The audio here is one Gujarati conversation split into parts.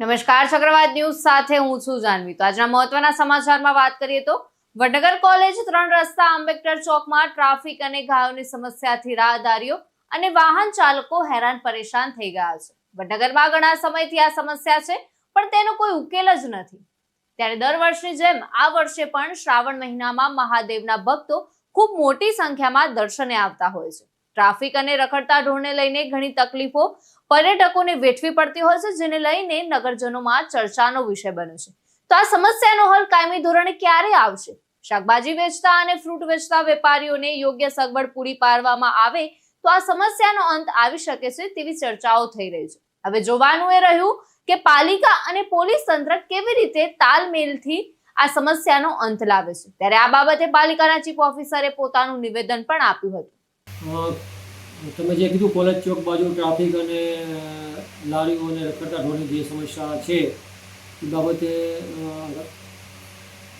નમસ્કાર, ચક્રવાત ન્યૂઝ સાથે હું છું જાનવી. તો આજના મહત્વના સમાચારમાં વાત કરીએ તો વડનગર કોલેજ ત્રણ રસ્તા આંબેડકર ચોકમાં ટ્રાફિક અને ગાયોની સમસ્યાથી રાહદારીઓ અને વાહન ચાલકો હેરાન પરેશાન થઈ ગયા છે. વડનગરમાં ઘણા સમયથી આ સમસ્યા છે, પણ તેનો કોઈ ઉકેલ જ નથી. ત્યારે દર વર્ષની જેમ આ વર્ષે પણ શ્રાવણ મહિનામાં મહાદેવના ભક્તો ખૂબ મોટી સંખ્યામાં દર્શને આવતા હોય છે. ટ્રાફિક અને રખડતા ઢોરને લઈને ઘણી તકલીફો પર્યટકોને વેઠવી પડતી હોય છે, જેને લઈને નગરજનોમાં ચર્ચાનો વિષય બન્યો છે. તો આ સમસ્યાનો હલ કાયમી ધોરણે ક્યારે આવશે? શાકભાજી વેચતા અને ફ્રૂટ વેચતા વેપારીઓને યોગ્ય સગવડ પૂરી પાડવામાં આવે તો આ સમસ્યાનો અંત આવી શકે છે તેવી ચર્ચાઓ થઈ રહી છે. હવે જોવાનું એ રહ્યું કે પાલિકા અને પોલીસ તંત્ર કેવી રીતે તાલમેલથી આ સમસ્યાનો અંત લાવે છે. ત્યારે આ બાબતે પાલિકાના ચીફ ઓફિસરે પોતાનું નિવેદન પણ આપ્યું હતું. તમે જે કીધું કોલેજ ચોક બાજુ ટ્રાફિક અને લારીઓ અને રખડતા ઢોરની જે સમસ્યા છે, એ બાબતે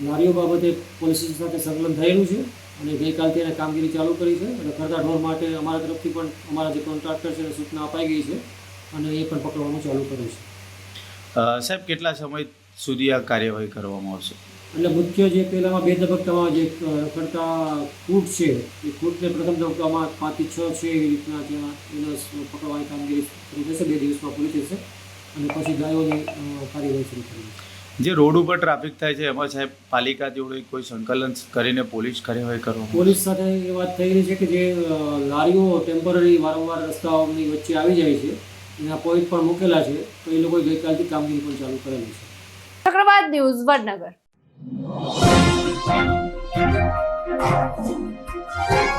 લારીઓ બાબતે પોલીસ સાથે સંકલન થયેલું છે અને ગઈકાલથી એને કામગીરી ચાલુ કરી છે. રખડતા ઢોર માટે અમારા તરફથી પણ અમારા જે કોન્ટ્રાક્ટર છે એને સૂચના અપાઈ ગઈ છે અને એ પણ પકડવાનું ચાલુ કર્યું છે. સાહેબ, કેટલા સમય સુધી આ કાર્યવાહી કરવામાં આવશે? એટલે મુખ્ય જે પહેલામાં બે તબક્કામાં જે કરતા કૂટ છે એ કૂટને પ્રથમ તબક્કામાં પાંચથી છ છે એવી રીતના ત્યાં એના પકડવાની કામગીરી કરી જશે બે દિવસમાં પૂરી થશે અને પછી ગાયોની કાર્યવાહી શરૂ કરી જે રોડ ઉપર ટ્રાફિક થાય છે એમાં સાહેબ પાલિકા જોડે કોઈ સંકલન કરીને પોલીસ કાર્યવાહી કરો પોલીસ સાથે એ વાત થઈ રહી છે કે જે લારીઓ ટેમ્પરરી વારંવાર રસ્તાઓની વચ્ચે આવી જાય છે એના પોઈન્ટ પણ મૂકેલા છે તો એ લોકોએ ગઈકાલથી કામગીરી પણ ચાલુ કરેલી છે. ચક્રવાત ન્યૂઝ વડનગર. Thank you.